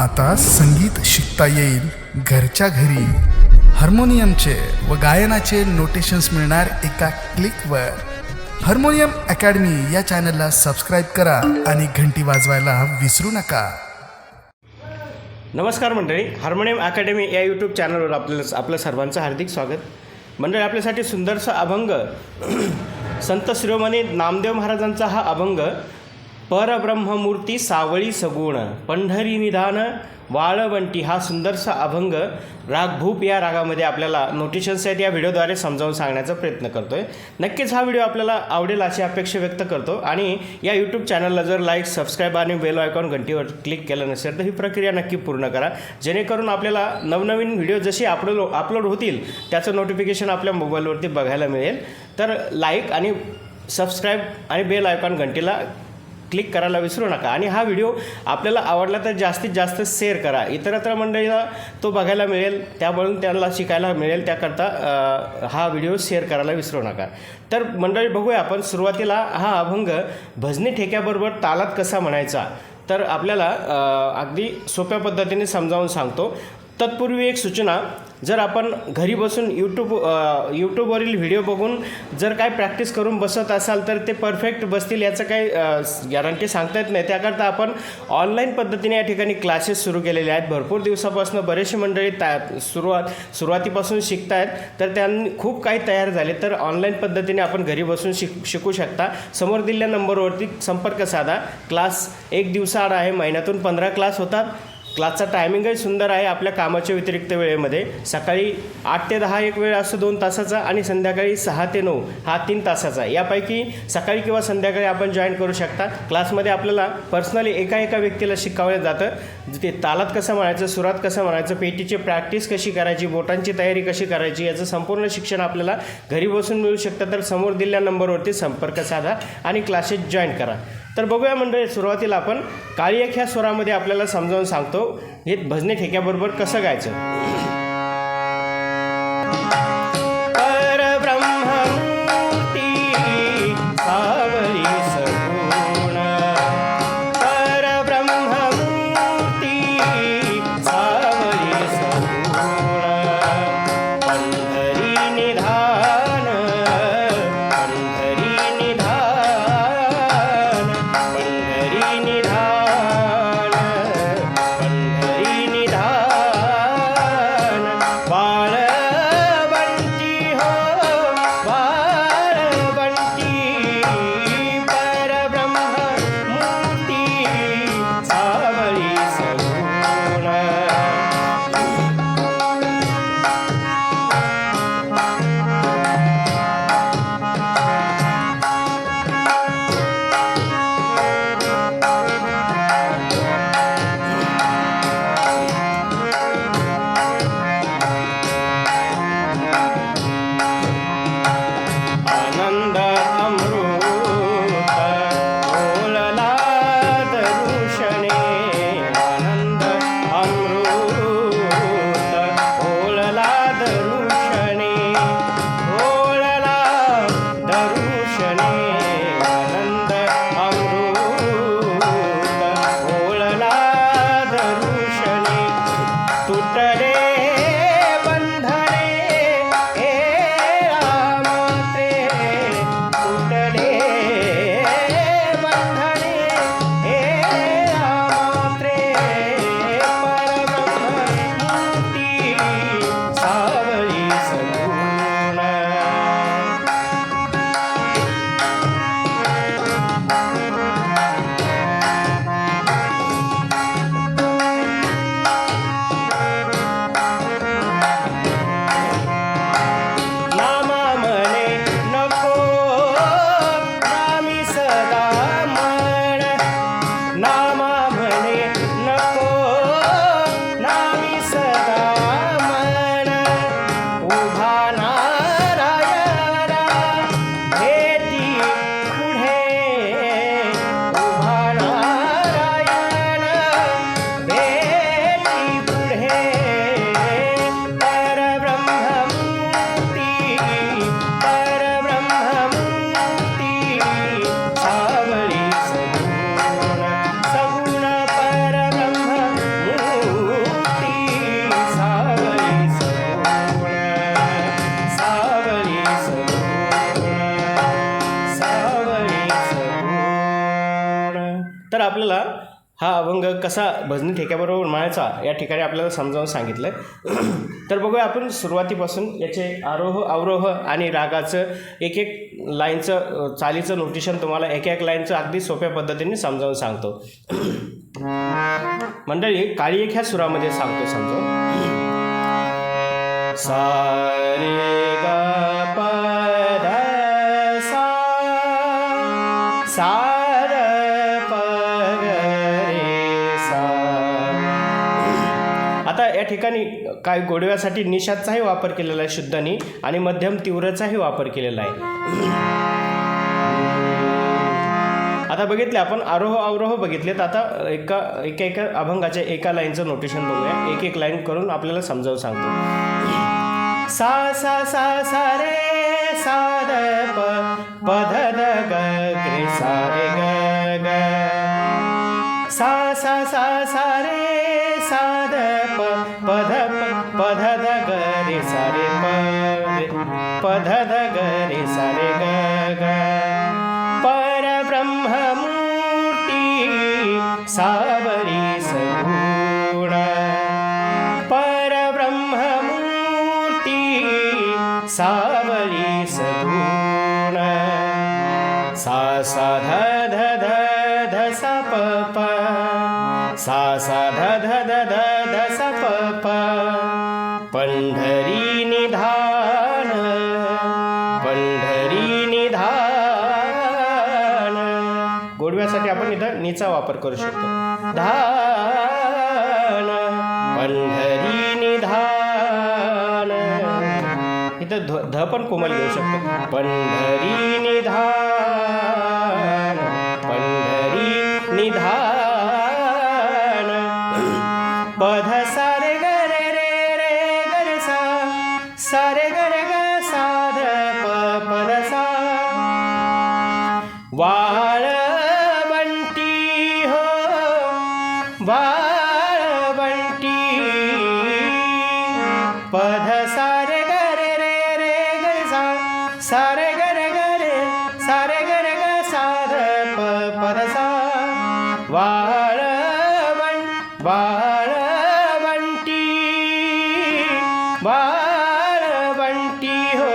आता संगीत शिकता येईल घरच्या घरी. हार्मोनियमचे व गायनाचे नोटेशन्स मिळणार एका क्लिकवर हार्मोनियम अकॅडमी या चॅनलला सबस्क्राईब करा आणि घंटी वाजवायला विसरू नका. नमस्कार मंडळी हार्मोनियम अकॅडमी या यूट्यूब चॅनलवर आपल्याला आपलं सर्वांचं हार्दिक स्वागत. मंडळी आपल्यासाठी सुंदरसा अभंग संत शिरोमणी नामदेव महाराजांचा हा अभंग परब्रह्ममूर्ती सावळी सगुण पंढरी निधान वाळवंटी हा सुंदरसा अभंग रागभूप या रागामध्ये आपल्याला नोटिशन्स आहेत या व्हिडिओद्वारे समजावून सांगण्याचा प्रयत्न करतो आहे नक्कीच हा व्हिडिओ आपल्याला आवडेल अशी अपेक्षा व्यक्त करतो आणि या यूट्यूब चॅनलला जर लाईक सबस्क्राईब आणि बेल आयकॉन घंटीवर क्लिक केलं नसेल तर ही प्रक्रिया नक्की पूर्ण करा. जेणेकरून आपल्याला नवनवीन व्हिडिओ जसे अपलोड अपलोड होतील त्याचं नोटिफिकेशन आपल्या मोबाईलवरती बघायला मिळेल. तर लाईक आणि सबस्क्राईब आणि बेल आयकॉन घंटीला क्लिक करायला विसरू नका. आणि हा व्हिडिओ आपल्याला आवडला तर जास्तीत जास्त शेअर करा. इतरत्र मंडळीला तो बघायला मिळेल त्यामुळे त्यांना शिकायला मिळेल त्याकरता हा व्हिडिओ शेअर करायला विसरू नका. तर मंडळी बघूया आपण सुरुवातीला हा अभंग भजनी ठेक्याबरोबर तालात कसा म्हणायचा? तर आपल्याला अगदी सोप्या पद्धतीने समजावून सांगतो. तत्पूर्वी एक सूचना जर आपण घरी बसून यूट्यूब यूट्यूबवरील व्हिडिओ बघून जर काय प्रॅक्टिस करून बसत असाल तर ते परफेक्ट बसतील याचं काही गॅरंटी सांगता येत नाही. त्याकरता आपण ऑनलाईन पद्धतीने या ठिकाणी क्लासेस सुरू केलेले आहेत. भरपूर दिवसापासून बरेचसे मंडळी त्या सुरुवात सुरुवातीपासून शिकत आहेत तर त्यांनी खूप काही तयार झाले तर ऑनलाईन पद्धतीने आपण घरी बसून शिक शिकू शकता. समोर दिलेल्या नंबरवरती संपर्क साधा. क्लास एक दिवसाआड आहे महिन्यातून पंधरा क्लास होतात. क्लासचा टायमिंगही सुंदर आहे आपल्या कामाच्या व्यतिरिक्त वेळेमध्ये. सकाळी आठ ते दहा एक वेळ असतो दोन तासाचा आणि संध्याकाळी सहा ते नऊ हा तीन तासाचा. यापैकी सकाळी किंवा संध्याकाळी आपण जॉईन करू शकता. क्लासमध्ये आपल्याला पर्सनली एका एका व्यक्तीला शिकवलं जातं. ते तालात कसं म्हणायचं सुरात कसं म्हणायचं पेटीची प्रॅक्टिस कशी करायची बोटांची तयारी कशी करायची याचं संपूर्ण शिक्षण आपल्याला घरी बसून मिळू शकतं. तर समोर दिलेल्या नंबरवरती संपर्क साधा आणि क्लासेस जॉईन करा. तर बघूया मंडळी सुरुवातीला आपण काळीयक ह्या स्वरामध्ये आपल्याला समजावून सांगतो. हे भजने ठेक्याबरोबर कसं गायचं? आपल्याला हा अभंग कसा भजनी ठेक्याबरोबर म्हणायचा या ठिकाणी आपल्याला समजावून सांगितलं तर बघूया आपण सुरुवातीपासून याचे आरोह अवरोह आणि रागाचं एक एक लाईनचं चालीचं नोटेशन तुम्हाला एक एक लाईनचं अगदी सोप्या पद्धतीने समजावून सांगतो. मंडळी काळी एक ह्या सुरामध्ये सांगतो समजावून सा रे सा या ठिकाणी काय गोडव्यासाठी निषादचाही वापर केलेला आहे शुद्धनी आणि मध्यम तीव्रचाही वापर केलेला आहे. आता बघितले आपण आरोह अवरोह बघितलेत. आता एका एका एका अभंगाच्या एका लाईनचं नोटेशन बघूया. एक एक लाईन करून आपल्याला समजावून सांगतो. सा सा सा सा रे सा द प ध ग रे सा रे ग सावरी आपण वापर करू शकतो. धान पंढरी निधान. इथं ध ध पण कोमल घेऊ शकतो. पंढरी निधान पंढरी निधान. पधसा वाळवण वाळवंटी वाळवंटी हो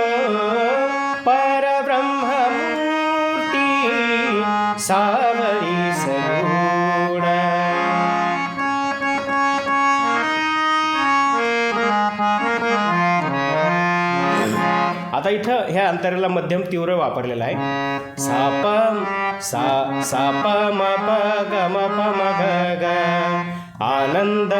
परब्रह्ममूर्ती सावरी सगुण आता इथं ह्या अंतराला मध्यम तीव्र वापरलेला आहे. सापम सा साप म प ग म प म ग ग. आनंद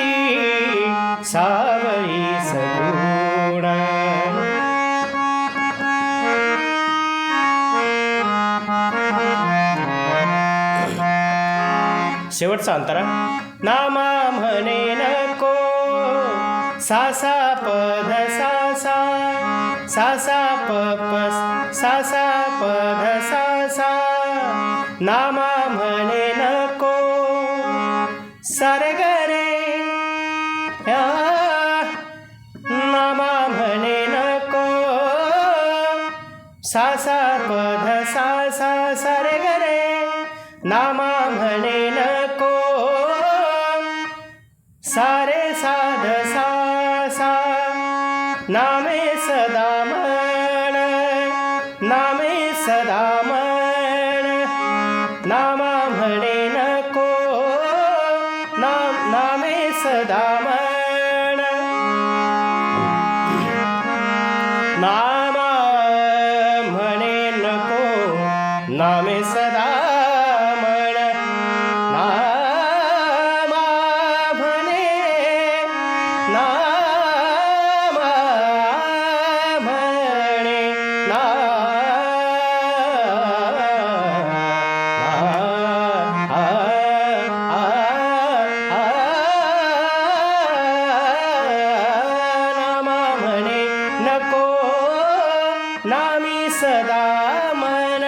ती सावरी सगुण शेवटचा अंतरा नामा म्हणे नको. सासा सा सासा सासा सा सा पद सासा. प सा नामा म्हणे नको. सारे पध सा सा सा रे नामा म्हणे नको सारे साध सा सा नामे सदा नामी सदा मन।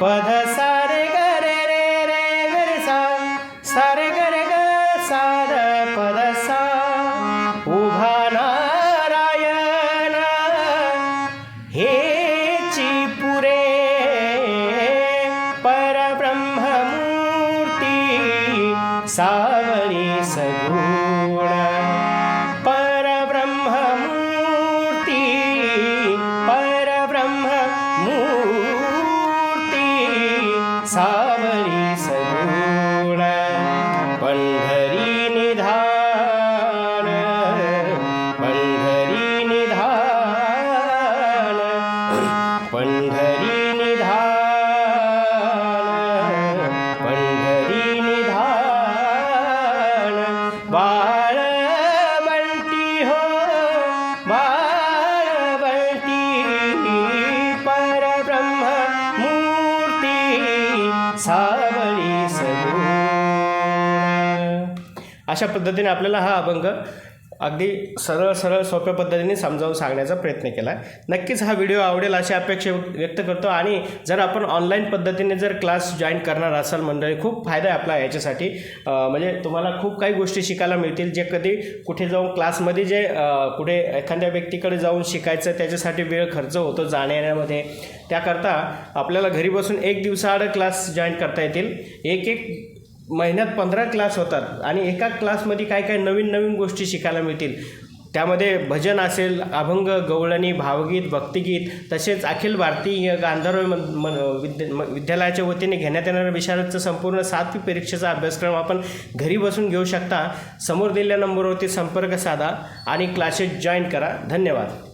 पद सारे गरे रे रे गरे सा सारे गरे ग सार पद सा। उभा नारायण। हेची पुरे परब्रह्ममूर्ती सावरी सगुण। अशा पद्धतीने आपल्याला हा अभंग अगदी सरळ सरळ सोप्या पद्धतीने समजावून सांगण्याचा प्रयत्न केला आहे नक्कीच हा व्हिडिओ आवडेल अशी अपेक्षा व्यक्त करतो आणि जर आपण ऑनलाईन पद्धतीने जर क्लास जॉईन करणार असाल मंडळी खूप फायदा आहे आपला याच्यासाठी. म्हणजे तुम्हाला खूप काही गोष्टी शिकायला मिळतील जे कधी कुठे जाऊन क्लासमध्ये जे कुठे एखाद्या व्यक्तीकडे जाऊन शिकायचं त्याच्यासाठी वेळ खर्च होतो जाण्या येण्यामध्ये त्याकरता आपल्याला घरी बसून एक दिवसाआड क्लास जॉईन करता येतील. एक एक महिन्यात पंधरा क्लास होतात आणि एका क्लासमध्ये काय काय नवीन नवीन गोष्टी शिकायला मिळतील. त्यामध्ये भजन असेल अभंग गवळणी भावगीत भक्तिगीत तसेच अखिल भारतीय गांधर्व मन मन विद्या म- विद्यालयाच्या वतीने घेण्यात येणाऱ्या विशारदचं संपूर्ण सातवी परीक्षेचा अभ्यासक्रम आपण घरी बसून घेऊ शकता. समोर दिलेल्या नंबरवरती संपर्क साधा आणि क्लासेस जॉईन करा. धन्यवाद.